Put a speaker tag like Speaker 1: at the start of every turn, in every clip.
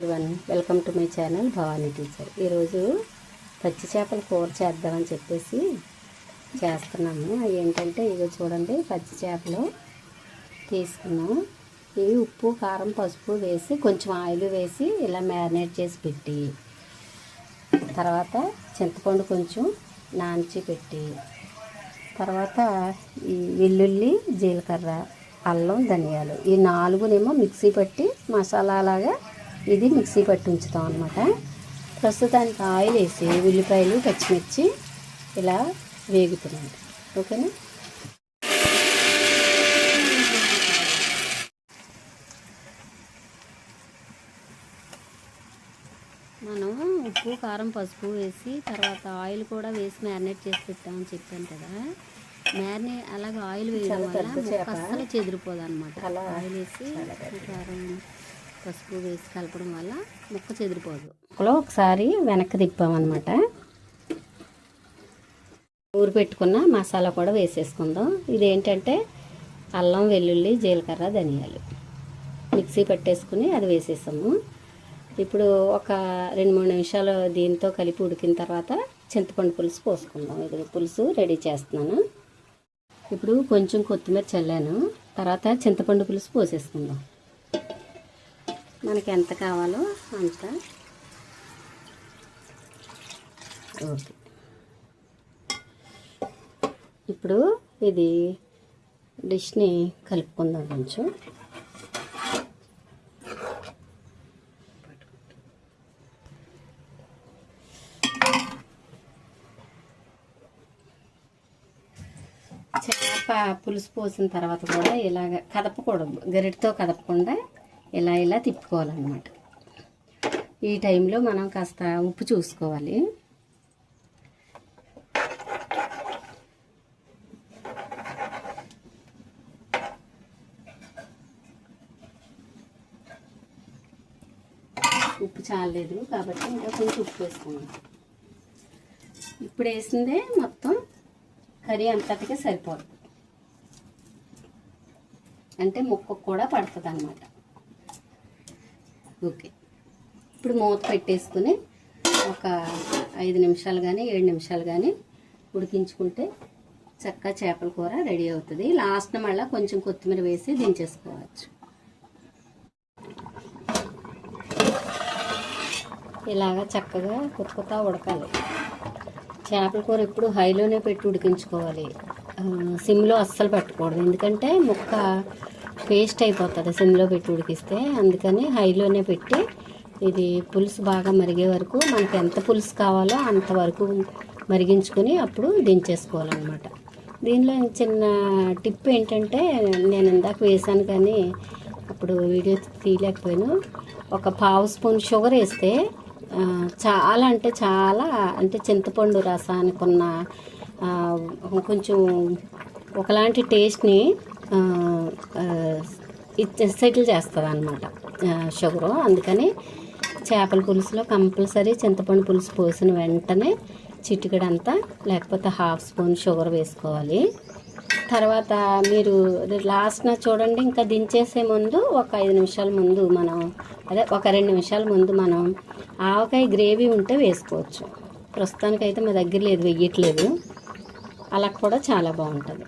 Speaker 1: One welcome to my channel Bhavani teacher. ఈరోజు పచ్చి చేపల కూర చేద్దామని చెప్పేసి చేస్తున్నాము. ఏంటంటే ఇవి చూడండి పచ్చి చేపలు తీసుకున్నాం ఇవి ఉప్పు కారం పసుపు వేసి కొంచెం ఆయిల్ వేసి ఇలా మ్యారినేట్ చేసి పెట్టి తర్వాత చింతపండు కొంచెం నాంచి పెట్టి తర్వాత ఈ వెల్లుల్లి జీలకర్ర అల్లం ధనియాలు ఈ నాలుగునేమో మిక్సీ పట్టి మసాలా లాగా ఇది మిక్సీ పట్టి ఉంచుతాం అనమాట ప్రస్తుతానికి ఆయిల్ వేసి ఉల్లిపాయలు పచ్చిమిర్చి ఇలా వేగుతున్నాయి ఓకేనా? మనం ఉప్పు కారం పసుపు వేసి తర్వాత ఆయిల్ కూడా వేసి మ్యారినేట్ చేసి పెట్టామని చెప్పాను కదా. మ్యారినే అలాగే ఆయిల్ వేయడం వల్ల అస్సలు చెదిరిపోదు అనమాట ఆయిల్ వేసి కారం పసుపు వేసి కలపడం వల్ల ముక్క చెదిరిపోదు. ముక్కలో ఒకసారి వెనక్కి తిప్పామన్నమాట. ఊరు పెట్టుకున్న మసాలా కూడా వేసేసుకుందాం. ఇదేంటంటే అల్లం వెల్లుల్లి జీలకర్ర ధనియాలు. మిక్సీ పట్టేసుకుని అది వేసేసాము. ఇప్పుడు ఒక రెండు మూడు నిమిషాలు దీంతో కలిపి ఉడికిన తర్వాత చింతపండు పులుసు పోసుకుందాం. ఇది పులుసు రెడీ చేస్తున్నాను. ఇప్పుడు కొంచెం కొత్తిమీర చల్లాను. తర్వాత చింతపండు పులుసు పోసేసుకుందాం. మనకి ఎంత కావాలో అంత. ఓకే. ఇప్పుడు ఇది డిష్ని కలుపుకుందాం కొంచెం. చేప పులుసు పోసిన తర్వాత కూడా ఇలాగ కదపకూడదు. గరిటతో కదపకుండా ఇలా ఇలా తిప్పుకోవాలన్నమాట. ఈ టైంలో మనం కాస్త ఉప్పు చూసుకోవాలి. ఉప్పు చాలలేదు కాబట్టి ఇంకా కొంచెం ఉప్పు వేసుకున్నాం ఇప్పుడు వేసిందే మొత్తం కర్రీ అంతటికే సరిపోతుంది అంటే ముక్కకు కూడా పడుతుంది అన్నమాట ఓకే. ఇప్పుడు మూత పెట్టేసుకుని ఒక ఐదు నిమిషాలు కానీ ఏడు నిమిషాలు కానీ ఉడికించుకుంటే చక్కగా చేపల కూర రెడీ అవుతుంది. లాస్ట్ మళ్ళీ కొంచెం కొత్తిమీర వేసి దించేసుకోవచ్చు. ఇలాగా చక్కగా కొత్త కొత్త ఉడకాలి. చేపల కూర ఎప్పుడు హైలోనే పెట్టి ఉడికించుకోవాలి. సిమ్లో అస్సలు పెట్టకూడదు. ఎందుకంటే ముక్క పేస్ట్ అయిపోతుంది సిమ్లో పెట్టి ఉడికిస్తే. అందుకని హైలోనే పెట్టి ఇది పులుసు బాగా మరిగే వరకు మనకి ఎంత పులుసు కావాలో అంతవరకు మరిగించుకొని అప్పుడు దించేసుకోవాలన్నమాట. దీనిలో చిన్న టిప్ ఏంటంటే నేను ఇందాక వేసాను కానీ అప్పుడు వీడియో తీయలేకపోయాను. ఒక పావు స్పూన్ షుగర్ వేస్తే చాలా అంటే చాలా అంటే చింతపండు రసానికి ఉన్న కొంచెం ఒకలాంటి టేస్ట్ని సెటిల్ చేస్తుంది అనమాట షుగరు. అందుకని చేపల పులుసులో కంపల్సరీ చింతపండు పులుసు పోసిన వెంటనే చిటికడంతా లేకపోతే హాఫ్ స్పూన్ షుగర్ వేసుకోవాలి. తర్వాత మీరు లాస్ట్న చూడండి ఇంకా దించేసే ముందు ఒక ఐదు నిమిషాల ముందు మనం అదే ఒక రెండు నిమిషాల ముందు మనం ఆవకాయ గ్రేవీ ఉంటే వేసుకోవచ్చు. ప్రస్తుతానికైతే మా దగ్గర లేదు వెయ్యట్లేదు అలా కూడా చాలా బాగుంటుంది.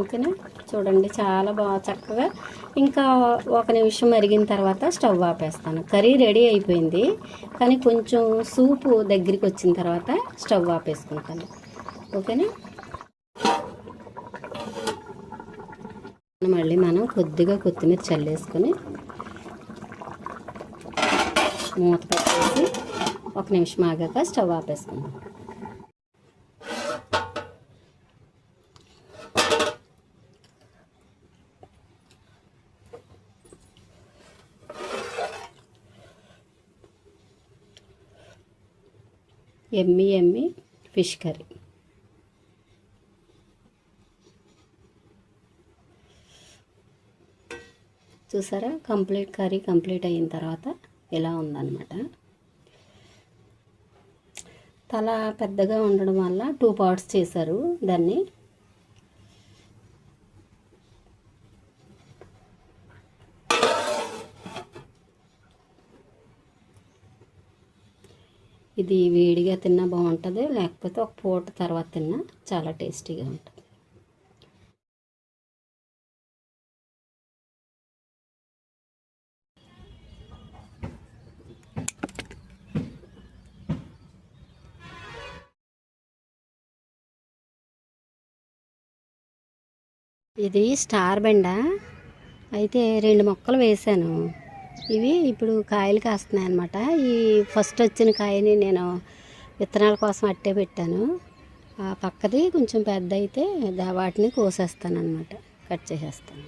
Speaker 1: ఓకేనా చూడండి చాలా బాగా చక్కగా ఇంకా ఒక నిమిషం మరిగిన తర్వాత స్టవ్ ఆపేస్తాను. కర్రీ రెడీ అయిపోయింది. కానీ కొంచెం సూపు దగ్గరికి వచ్చిన తర్వాత స్టవ్ ఆపేసుకుంటాను. ఓకేనా? మళ్ళీ మనం కొద్దిగా కొత్తిమీర చల్లేసుకొని మూత పెట్టేసి ఒక నిమిషం ఆగాక stove ఆపేసుకుందాం. Yummy yummy fish curry. చూసారా? కంప్లీట్ కర్రీ కంప్లీట్ అయిన తర్వాత ఇలా ఉందన్నమాట? తల పెద్దగా ఉండడం వల్ల టూ పార్ట్స్ చేశారు. దాన్ని ఇది వేడిగా తిన్నా బాగుంటుంది లేకపోతే ఒక పూట తర్వాత తిన్నా చాలా టేస్టీగా ఉంటుంది. ఇది స్టార్ బెండ. అయితే రెండు మొక్కలు వేశాను ఇవి ఇప్పుడు కాయలు కాస్తున్నాయి అనమాట ఈ ఫస్ట్ వచ్చిన కాయని నేను విత్తనాల కోసం అట్టే పెట్టాను. ఆ పక్కది కొంచెం పెద్ద అయితే వాటిని కోసేస్తాను అనమాట కట్ చేసేస్తాను.